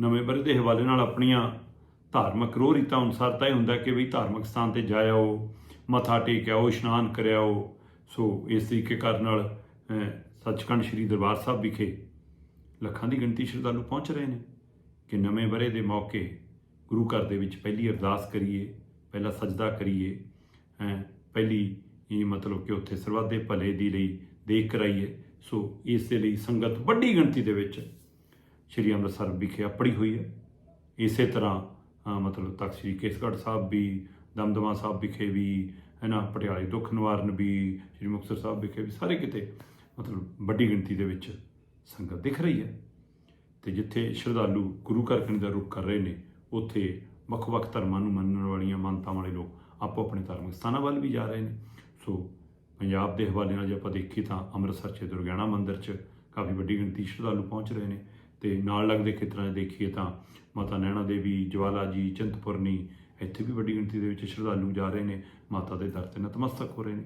ਨਵੇਂ ਬਰੇ ਦੇ ਹਵਾਲੇ ਨਾਲ ਆਪਣੀਆਂ ਧਾਰਮਿਕ ਰੋਹ ਰੀਤਾਂ ਅਨੁਸਾਰ ਤਾਂ ਇਹ ਹੁੰਦਾ ਕਿ ਵੀ ਧਾਰਮਿਕ ਸਥਾਨ ਤੇ ਜਾਇਓ ਮੱਥਾ ਟੇਕਿਆਓ ਇਸ਼ਨਾਨ ਕਰਿਆਓ ਸੋ ਇਸ ਤਰੀਕੇ ਕਰਨ ਨਾਲ ਸੱਚਖੰਡ ਸ੍ਰੀ ਦਰਬਾਰ ਸਾਹਿਬ ਵਿਖੇ ਲੱਖਾਂ ਦੀ ਗਿਣਤੀ ਸ਼ਰਧਾਲੂ ਪਹੁੰਚ ਰਹੇ ਨੇ ਕਿ ਨਵੇਂ ਬਰੇ ਦੇ ਮੌਕੇ ਗੁਰੂ ਘਰ ਦੇ ਵਿੱਚ ਪਹਿਲੀ ਅਰਦਾਸ ਕਰੀਏ, ਪਹਿਲਾ ਸਜਦਾ ਕਰੀਏ ਪਹਿਲੀ ਇਹ ਮਤਲਬ ਕਿ ਉੱਥੇ ਸਰਬੱਤ ਭਲੇ ਦੀ ਲਈ ਦੇਖ ਕਰਾਈਏ। ਸੋ ਇਸ ਦੇ ਲਈ ਸੰਗਤ ਵੱਡੀ ਗਿਣਤੀ ਦੇ ਵਿੱਚ ਸ਼੍ਰੀ ਅੰਮ੍ਰਿਤਸਰ ਵਿਖੇ ਆਪੜੀ ਹੋਈ ਹੈ। ਇਸੇ ਤਰ੍ਹਾਂ ਮਤਲਬ ਤਖਤ ਸ੍ਰੀ ਕੇਸਗੜ੍ਹ ਸਾਹਿਬ ਵੀ, ਦਮਦਮਾ ਸਾਹਿਬ ਵਿਖੇ ਵੀ ਹੈ ਨਾ ਪਟਿਆਲੇ ਦੁੱਖ ਨਿਵਾਰਨ ਵੀ, ਸ਼੍ਰੀ ਮੁਕਤਸਰ ਸਾਹਿਬ ਵਿਖੇ ਵੀ ਸਾਰੇ ਕਿਤੇ, ਮਤਲਬ ਵੱਡੀ ਗਿਣਤੀ ਦੇ ਵਿੱਚ ਸੰਗਤ ਦਿਖ ਰਹੀ ਹੈ। ਤੇ ਜਿੱਥੇ ਸ਼ਰਧਾਲੂ ਗੁਰੂ ਘਰ ਕਣੀ ਦਾ ਰੁਖ ਕਰ ਰਹੇ ਨੇ, ਉੱਥੇ ਵੱਖ-ਵੱਖ ਧਰਮਾਂ ਨੂੰ ਮੰਨਣ ਵਾਲੀਆਂ ਮਾਨਤਾਂ ਵਾਲੇ ਲੋਕ ਆਪੋ ਆਪਣੇ ਧਾਰਮਿਕ ਸਥਾਨਾਂ ਵੱਲ ਵੀ ਜਾ ਰਹੇ ਨੇ। ਸੋ, ਪੰਜਾਬ ਦੇ ਹਵਾਲੇ ਨਾਲ ਜੇ ਆਪਾਂ ਦੇਖੀਏ ਤਾਂ ਅੰਮ੍ਰਿਤਸਰ 'ਚ ਦੁਰਗਿਆਣਾ ਮੰਦਿਰ 'ਚ ਕਾਫੀ ਵੱਡੀ ਗਿਣਤੀ ਸ਼ਰਧਾਲੂ ਪਹੁੰਚ ਰਹੇ ਨੇ। ਤੇ ਨਾਲ ਲੱਗਦੇ ਖੇਤਰਾਂ 'ਚ ਦੇਖੀਏ ਤਾਂ ਮਾਤਾ ਨੈਣਾ ਦੇਵੀ, ਜਵਾਲਾ ਜੀ, ਚਿੰਤਪੁਰਨੀ, ਇੱਥੇ ਵੀ ਵੱਡੀ ਗਿਣਤੀ ਦੇ ਵਿੱਚ ਸ਼ਰਧਾਲੂ ਜਾ ਰਹੇ ਨੇ, ਮਾਤਾ ਦੇ ਦਰ ਤੇ ਨਤਮਸਤਕ ਹੋ ਰਹੇ ਨੇ।